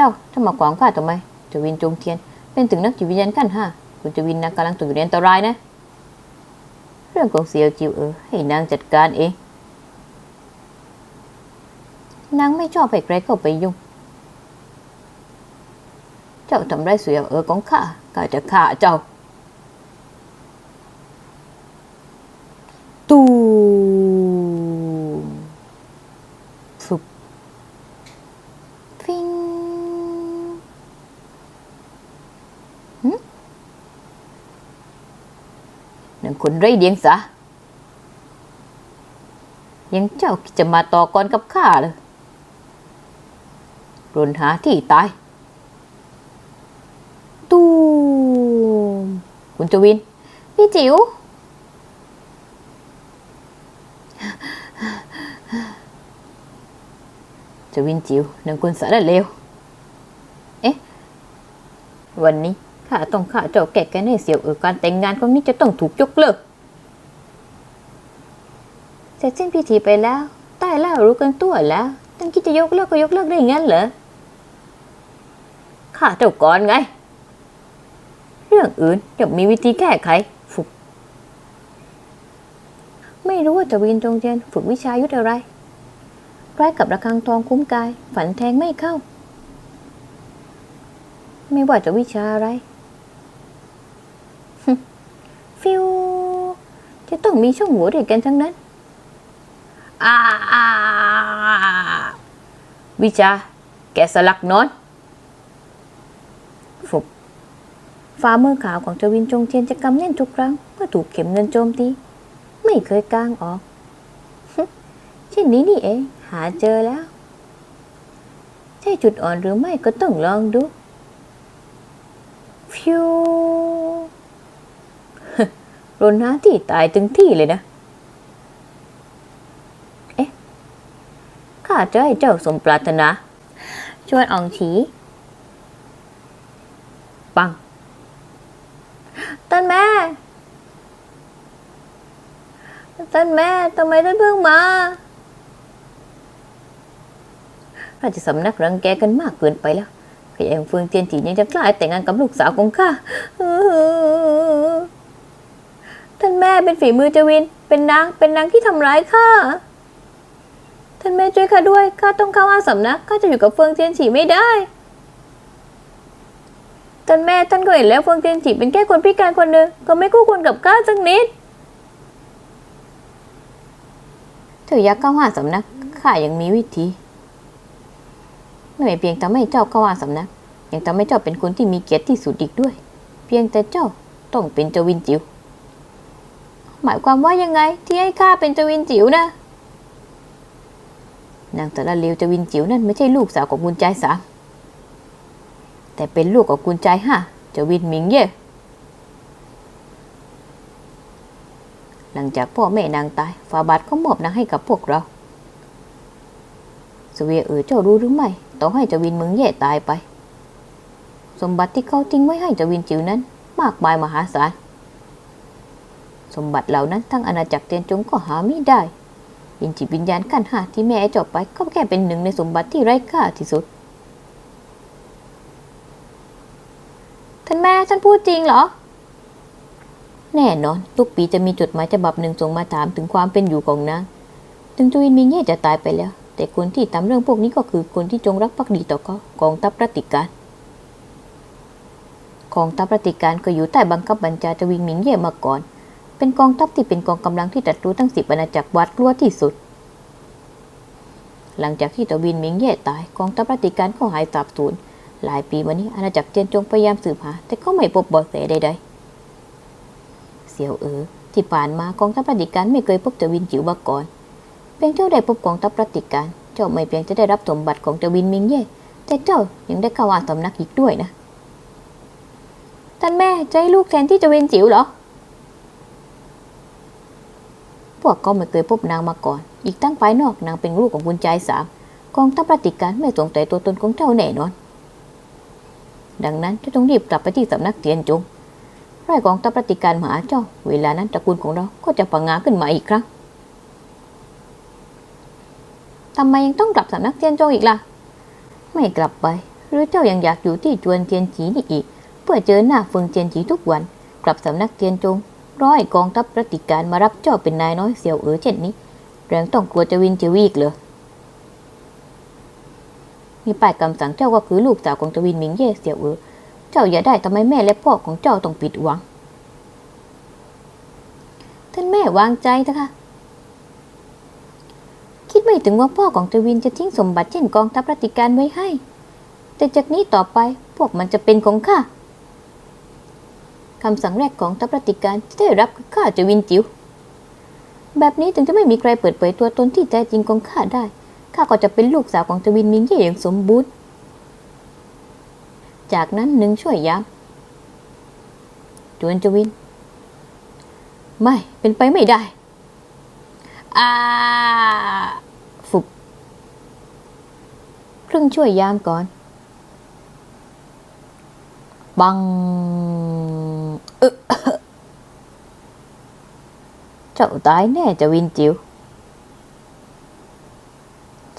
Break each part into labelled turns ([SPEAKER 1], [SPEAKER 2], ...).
[SPEAKER 1] จ้าถ้ามาขวางข้าทำไมจวินจงเทียน เป็นถึงนักจิตวิญญาณขั้นห้าคุณจวินนะกำลังตกอยู่ในอันตรายนะ เรื่องของเสียวจิวเออให้นางจัดการเองนางไม่ชอบให้ใครเข้าไปยุ่ง เจ้าทำไรเสียวเออของข้าข้าจะฆ่าเจ้า ตูมฟุบฟิงหึนั่น คนไร้เดียงสายังเจ้าคิจะมาต่อกรกับข้าเลยรนหาที่ตาย ตูมคุณจวิน พี่จิ๋ว จวินจิ๋วนังคุณสารเลว เอ๊ะ วันนี้ ข้าต้องฆ่าเจ้าแก่แกในเสียวเออการแต่งงานของนี้จะต้องถูกยกเลิกเสร็จสิ้นพิธีไปแล้วใต้แล้วรู้กันตัวแล้วตั้งคิดจะยกเลิกก็ยกเลิกได้งั้นเหรอข้าเจ้าก่อนไง เรื่องอื่นยังมีวิธีแก้ไขฝึก ไม่รู้ว่าจะวินจงเจนฝึกวิชายุทธอะไรใกล้กับระฆังทองคุ้มกาย ฝันแทงไม่เข้า ไม่ว่าจะวิชาอะไร ฟิว จะต้องมีช่องหัวด้วยกันทั้งนั้นอาวิชา แกะสลักนอนฝึกฝ่ามือขาวของจวินจงเทียนจะกำแน่นทุกครั้งเมื่อถูกเข็มเงินโจมตี ไม่เคยกางออก เช่นนี้นี่เอง หาเจอแล้ว ใช่จุดอ่อนหรือไม่ก็ต้องลองดูฟิว รนหาที่ตายถึงที่เลยนะ เอ๊ะ ข้าจะให้เจ้าสมปรารถนา ชวนอองฉีปังท่านแม่ท่านแม่ทำไมท่านเพิ่งมาราชสำนักรังแกกันมากเกินไปแล้วขยงเฟืองเทียนจียังจะกล้าแต่งงานกับลูกสาวของข้า ท่านแม่เป็นฝีมือจวิน เป็นนาง เป็นนางที่ทำร้ายข้า ท่านแม่ช่วยข้าด้วย ข้าต้องเข้าอาสำนัก ข้าจะอยู่กับเฟืองเทียนฉีไม่ได้ ท่านแม่ท่านก็เห็นแล้วเฟืองเทียนฉีเป็นแค่คนพิการคนหนึ่งก็ไม่คู่ควรกับข้าสักนิด เธออยากเข้าหาสำนัก ข้ายังมีวิธี ไม่เพียงทำให้เจ้าเข้าหาสำนัก ยังทำให้เจ้าเป็นคนที่มีเกียรติที่สุดอีกด้วย เพียงแต่เจ้าต้องเป็นเจวินจิ๋ว หมายความว่ายังไงที่ให้ข้าเป็นเจวินจิ๋วนะนางสารเลวเจวินจิ๋วนั่นไม่ใช่ลูกสาวของคุณใจายสามแต่เป็นลูกของคุณใจายห้าเจวินหมิงเย่หลังจากพ่อแม่นางตายฟาบาทก็มอบนางให้กับพวกเราสเวียเอ๋อเจ้ารู้หรือไม่ต้องให้เจวินเมืองเย่ตายไป สมบัติที่เขาทิ้งไว้ให้เจวินจิ๋วนั้น มากมายมหาศาล สมบัติเหล่านั้นทั้งอาณาจักรเตียนจงก็หาไม่ได้ยินจิตวิญญาณขั้นห้าที่แม่เจบไปก็แค่เป็นหนึ่งในสมบัติที่ไร้ค่าที่สุด ท่านแม่ท่านพูดจริงเหรอ แน่นอน ทุกปีจะมีจดหมายฉบับหนึ่งส่งมาถามถึงความเป็นอยู่ของนาง ถึงจวินมิงเย่จะตายไปแล้ว แต่คนที่ทำเรื่องพวกนี้ก็คือคนที่จงรักภักดีต่อเขากองทัพรัติการกองทัพรัติการก็อยู่ใต้บังคับบัญชาจวินมิงเย่มาก่อน เป็นกองทัพที่เป็นกองกำลังที่ตัดรู้ทั้งสิบอาณาจักรวัดกลัวที่สุด หลังจากที่ตวินมิงเย่ตายกองทัพรัติการก็หายสาบสูญหลายปีมานี้อาณาจักรเจียนจงพยายามสืบหา แต่ก็ไม่พบเบาะแสใดๆ เสี่ยวเอ๋อที่ผ่านมากองทัพรัติการไม่เคยพบตวินจิ๋วมาก่อนเพียงเจ้าได้พบกองทัพรัติการ เจ้าไม่เพียงจะได้รับสมบัติของตวินมิงเย่แต่เจ้ายังได้เข้าอาสำนักอีกด้วยนะท่านแม่จะให้ลูกแทนที่จะเวนจิ๋วเหรอ พวกเขาไม่เคยพบนางมาก่อน อีกตั้งภายนอกนางเป็นลูกของคุณชายสามกองทัพปฏิการไม่สงสัยตัวตนของเจ้าแน่นอน ดังนั้นเจะต้องรีบกลับไปที่สำนักเตียนจงไล่กองทัพปฏิการมาหาเจ้า เวลานั้นตระกูลของเราก็จะพังงาขึ้นมาอีกครั้งทำไมยังต้องกลับสำนักเตียนจงอีกล่ะ ไม่กลับไป หรือเจ้ายังอยากอยู่ที่จวนเทียนจีนี่อีก เพื่อเจอหน้าเฟิงเทียนจีทุกวัน กลับสำนักเทียนจง ร้อยกองทัพรัติการมารับเจ้าเป็นนายน้อยเสี่ยวเอ๋อเช่นนี้แรงต้องกลัวจะวินจะวีกเลยมีป้ายคำสั่งเจ้าก็คือลูกสาวของจวินหมิงเย่เสี่ยวเอ๋อเจ้าอย่าได้ทำไมแม่และพ่อของเจ้าต้องผิดหวัง ท่านแม่วางใจเถอะคะ คิดไม่ถึงว่าพ่อของจวินจะทิ้งสมบัติเช่นกองทัพรัติการไว้ให้ แต่จากนี้ต่อไปพวกมันจะเป็นของข้า คำสั่งแรกของทัพรัติการที่ได้รับคือข้าจะวินจิ๋วแบบนี้ถึงจะไม่มีใครเปิดเผยตัวตนที่แท้จริงของข้าได้ข้าก็จะเป็นลูกสาวของจวินมิงเย่อย่างสมบูรณ์ จากนั้นหนึ่งช่วยย้ำจวนจวิน ไม่เป็นไปไม่ได้อาฟุบครึ่งช่วยยามก่อน บังเออเจ้าตายแน่จะวินจิว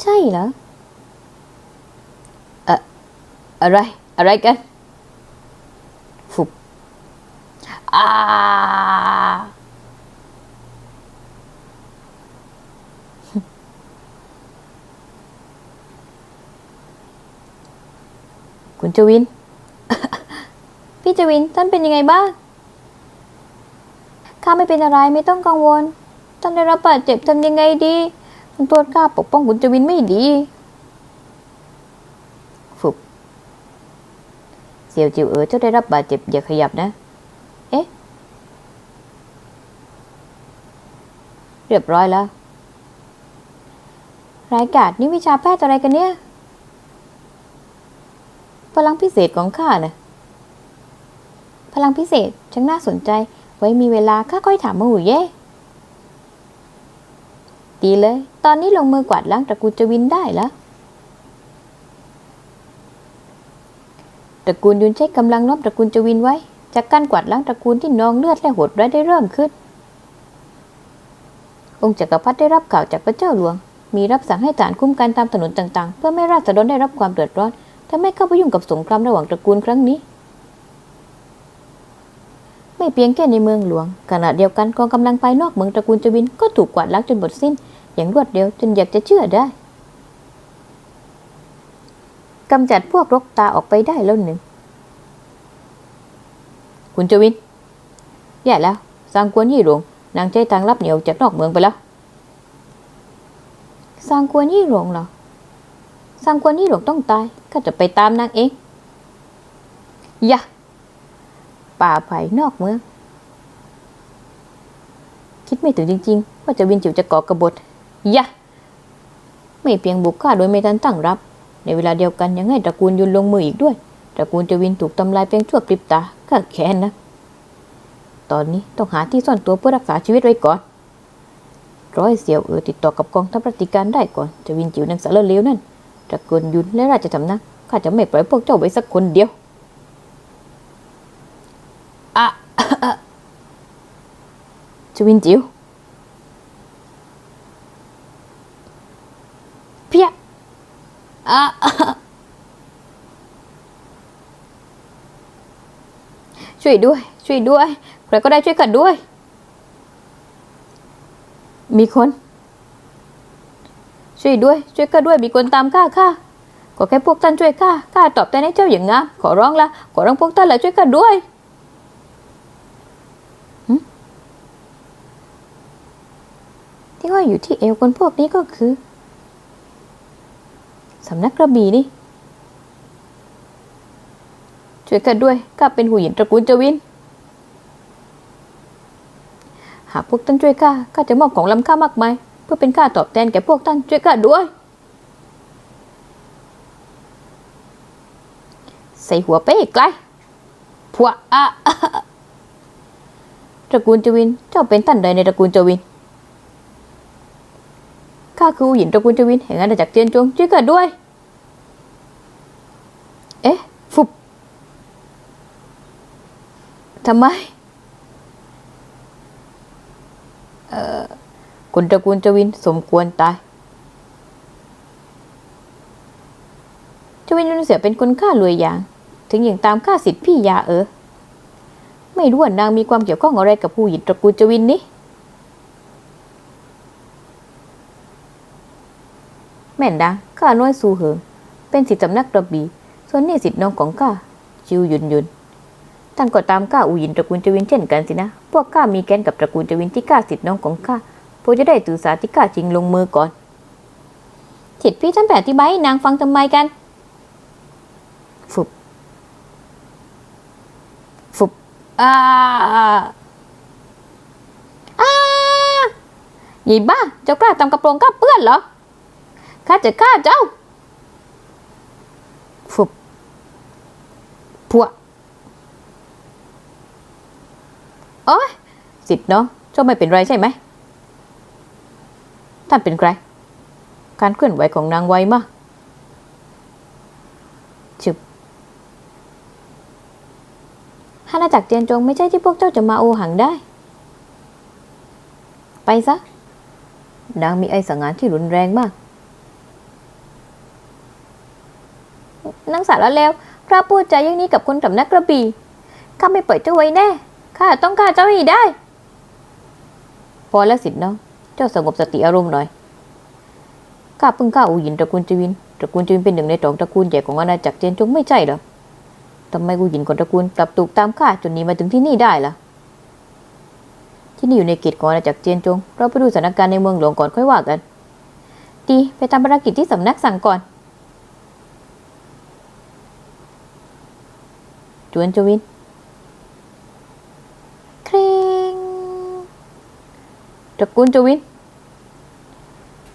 [SPEAKER 1] ใช่เหรอเอะอะไร อะไรกัน ฟุบอ่าคุณจวิน พี่จวิน ท่านเป็นยังไงบ้าง ข้าไม่เป็นอะไรไม่ต้องกังวล ท่านได้รับบาดเจ็บทำยังไงดีคุณตรวข้าปกป้องคุณจวินไม่ดีฟุบเสี่ยวจิวเอ๋อเจ้าได้รับบาดเจ็บอย่าขยับนะ เอ๊ะ เรียบร้อยแล้วรายกาดนี่วิชาแพทย์อะไรกันเนี่ย พลังพิเศษของข้านะพลังพิเศษช่างน่าสนใจ ไว้มีเวลาข้าค่อยถามมาหูเย่ดีเลย ตอนนี้ลงมือกวาดล้างตระกูลจวินได้แล้วตระกูลยุนใช้กำลังล้อมตระกูลจวินไว้ จากการกวาดล้างตระกูลที่นองเลือดและโหดร้ายได้เริ่มขึ้น องค์จักรพรรดิได้รับข่าวจากพระเจ้าหลวง มีรับสั่งให้ฐานคุ้มกันตามถนนต่างๆ เพื่อไม่ให้ราษฎรได้รับความเดือดร้อน ถ้าไม่เข้าไปยุ่งกับสงครามระหว่างตระกูลครั้งนี้ ไม่เพียงแค่ในเมืองหลวง ขณะเดียวกันกองกำลังภายนอกเมืองตระกูลจวินก็ถูกกวาดล้างจนหมดสิ้น อย่างรวดเร็วจนอยากจะเชื่อได้กำจัดพวกรกตาออกไปได้แล้วหนึ่ง คุณจวินแย่แล้วสร้างกวนยี่หลวง นางใจทางลับเหนียวจากนอกเมืองไปแล้วสร้างกวนยี่หลวงเหรอสร้างกวนยี่หลวงต้องตายข้าจะไปตามนางเองอย่า ป่าไผ่นอกเมือง คิดไม่ถึงจริง ๆ ว่าจะวินจิวจะก่อกระบฏย่าไม่เพียงบุกฆ่าโดยไม่ทันตั้งรับ ในเวลาเดียวกันยังให้ตระกูลยุนลงมืออีกด้วย ตระกูลจวินถูกทำลายเพียงชั่วพริบตาข้าแค้นนะ ตอนนี้ต้องหาที่ซ่อนตัวเพื่อรักษาชีวิตไว้ก่อนร้อยเสียวเออติดต่อกับกองทัพปฏิการได้ก่อนจะวินจิวนางสารเลวนั่นตระกูลยุนและราชสำนักข้าจะไม่ปล่อยพวกเจ้าไว้สักคนเดียว อะจวินจิ๋วเพียอะช่วยด้วย ช่วยด้วย ใครก็ได้ช่วยกันด้วย มีคน ช่วยด้วย ช่วยข้าด้วย มีคนตามข้าข้าขอแค่พวกท่านช่วยข้าข้าตอบแทนให้เจ้าอย่างงามขอร้องละขอร้องพวกท่านละช่วยข้าด้วย ที่ว่าอยู่ที่เอวคนพวกนี้ก็คือสำนักกระบี่นี่ ช่วยข้าด้วยข้าเป็นหูหยินตระกูลจวิน หากพวกท่านช่วยข้าข้าจะมอบของล้ำค่ามากมายเพื่อเป็นค่าตอบแทนแก่พวกท่านช่วยข้าด้วย ใส่หัวไปให้ไกลพวกอะตระกูลจวินเจ้าเป็นท่านใดในตระกูลจวิน คือหูหยินตระกูลจวินแห่งอาณาจักรเจียนจงช่วยข้าด้วย เอ๊ะ ฟุบทำไม เอ่อคนตระกูลจวินสมควรตายจวินยุนเสือเป็นคนฆ่ารวยอย่าง ถึงอย่างตามฆ่าสิทธิ์พี่ยาเออ ไม่รู้ว่านางมีความเกี่ยวข้องอะไรกับผู้หญิงตระกูลจวินนี่ แม่นดังข้าน้อยสู้เหิงเป็นสิทธิสำนักกระบี่ส่วนนี่สิทธิ์น้องของข้าจิวยุนยุนท่านก็ตามข้าอูหยินตระกูลจวินเช่นกันสินะ พวกข้ามีแกนกับตระกูลจวินที่ข้าสิทธิ์น้องของข้าพวกจะได้ถือสาที่ข้าจริงลงมือก่อนสิทธิพี่ท่านแปอธิบายให้นางฟังทำไมกันฟุบฟุบอ่าอ่าหยีบ้าเจ้ากล้าทำกระโปรงข้าเปื้อนเหรอ ข้าจะฆ่าเจ้าฟุบพวกโอ้ยสิทธิ์น้องเจ้าไม่เป็นไรใช่ไหม ท่านเป็นใคร การเคลื่อนไหวของนางไวมากชึบอาณาจักรเจียนจงไม่ใช่ที่พวกเจ้าจะมาโอหังได้ ไปซะ นางมีไอสังหารที่รุนแรงมาก นาง สารแล้ว พระพูดใจอย่างนี้กับคนสำนักกระบี่ข้าไม่ปล่อยเจ้าไว้แน่ ข้าต้องฆ่าเจ้าให้ได้ พอแล้วสิทธิ์น้อง เจ้าสงบสติอารมณ์หน่อย ข้าเพิ่งข้าอูหยินตระกูลจวิน ตระกูลจวินเป็นหนึ่งในสองตระกูลใหญ่ของอาณาจักรเจนจงไม่ใช่เหรอทำไมอูหยินของตระกูลกลับถูกตามฆ่าจนหนีมาถึงที่นี่ได้ล่ะ ที่นี่อยู่ในเขตของอาณาจักรเจนจง เราไปดูสถานการณ์ในเมืองหลวงก่อนค่อยว่ากัน ดี ไปทำภารกิจที่สำนักสั่งก่อน จวนจวินเครงตระกูลจวิน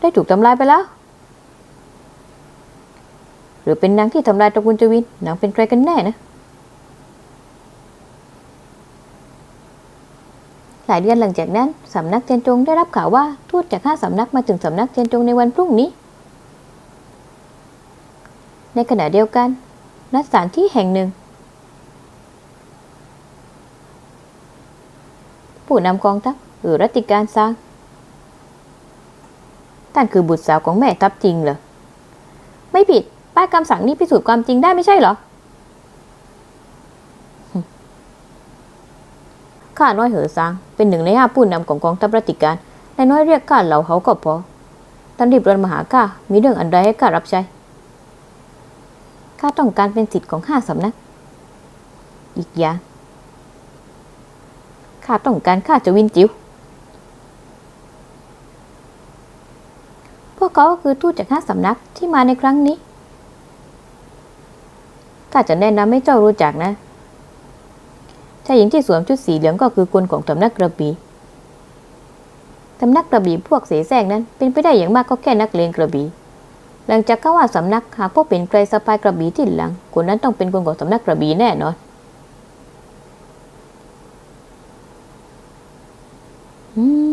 [SPEAKER 1] ได้ถูกทำลายไปแล้ว หรือเป็นนางที่ทำลายตระกูลจวินนางเป็นใครกันแน่นะ หลายเดือนหลังจากนั้น สำนักเจียนจงได้รับข่าวว่าทูตจากห้าสำนักมาถึงสำนักเจียนจงในวันพรุ่งนี้ ในขณะเดียวกันณสถานที่แห่งหนึ่ง ผู้นำกองทัพหรือรัติการสร้างท่านคือบุตรสาวของแม่ทัพจริงเหรอ ไม่ผิด ป้ายคำสั่งนี้พิสูจน์ความจริงได้ไม่ใช่เหรอ ข้าน้อยเหอซางเป็นหนึ่งในห้าผู้นำของกองทัพรัติการนายน้อยเรียกข้าเหล่าเขาก็พอท่านรีบเดินมาหาข้า มีเรื่องอันใดให้ข้ารับใช้ ข้าต้องการเป็นสิทธิ์ของห้าสำนัก อีกอย่าง ข้าต้องการข้าจะวินจิวพวกเขาก็คือทูตจากห้าสำนักที่มาในครั้งนี้ข้าจะแนะนำให้เจ้ารู้จักนะชายหญิงที่สวมชุดสีเหลืองก็คือคนของสำนักกระบี่สำนักกระบี่พวกเสแสร้งนั้น เป็นไปได้อย่างมากก็แค่นักเลงกระบี่หลังจากข้าว่าสำนักหากพวกเป็นใครสะพายกระบี่ที่หลังคนนั้นต้องเป็นคนของสำนักกระบี่แน่นอน อืม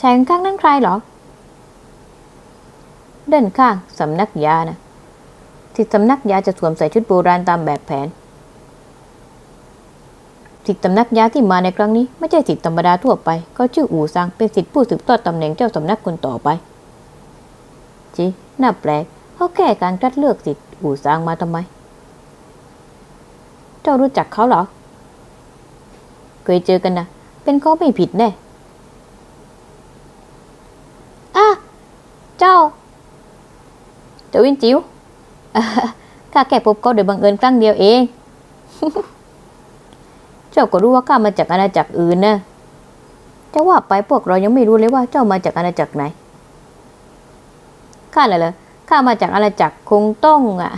[SPEAKER 1] ชายข้างนั่นใครหรอด้านข้างสำนักยานะที่สำนักยาจะสวมใส่ชุดโบราณตามแบบแผนสิทธิสำนักยาที่มาในครั้งนี้ไม่ใช่สิทธิธรรมดาทั่วไป เขาชื่ออู่ซังเป็นสิทธิผู้สืบทอดตำแหน่งเจ้าสำนักคนต่อไป จีน่าแปลกเขาแก้การคัดเลือกสิทธิอู่ซังมาทำไม เจ้ารู้จักเขาเหรอ เคยเจอกันนะเป็นเขาไม่ผิดแน่อะเจ้า เจ้าวินจิว๋วข้าแค่พบเขาโดยบังเอิญครั้งเดียวเอง เจ้าก็รู้ว่าข้ามาจากอาณาจักรอื่นนะจะว่าไปพวกเรายังไม่รู้เลยว่าเจ้ามาจากอาณาจักรไหน ข้าอะไรเหรอข้ามาจากอาณาจักรคงต้องอะ